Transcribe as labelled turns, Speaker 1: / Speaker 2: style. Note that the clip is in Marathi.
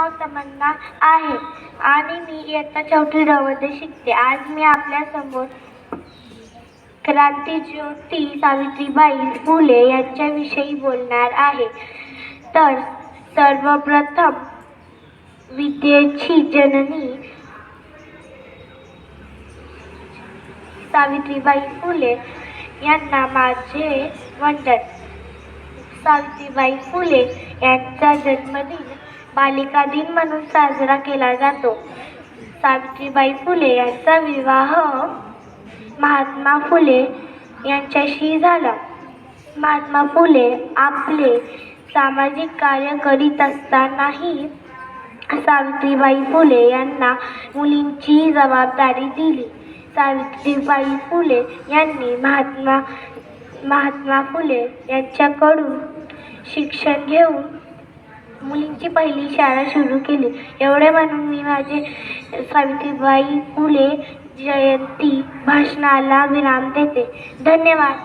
Speaker 1: नाव तमन्ना आहे. आणि मी इयत्ता चौथी ड शिकते. आज मी आपल्यासमोर क्रांतीज्योती सावित्रीबाई फुले यांच्याविषयी बोलणार आहे. तर सर्वप्रथम विद्येची जननी सावित्रीबाई फुले यांना माझे वंदन. सावित्रीबाई फुले यांचा जन्मदिन बालिका दिन म्हणून साजरा केला जातो. सावित्रीबाई फुले यांचा विवाह महात्मा फुले यांच्याशी झाला. महात्मा फुले आपले सामाजिक कार्य करीत असतानाही सावित्रीबाई फुले यांना मुलींची जबाबदारी दिली. सावित्रीबाई फुले यांनी महात्मा महात्मा फुले यांच्याकडून शिक्षण घेऊन मुलींची पहिली शाळा सुरू केली. एवढे म्हणून मी माझे सावित्रीबाई फुले जयंती भाषणाला विराम देते. धन्यवाद.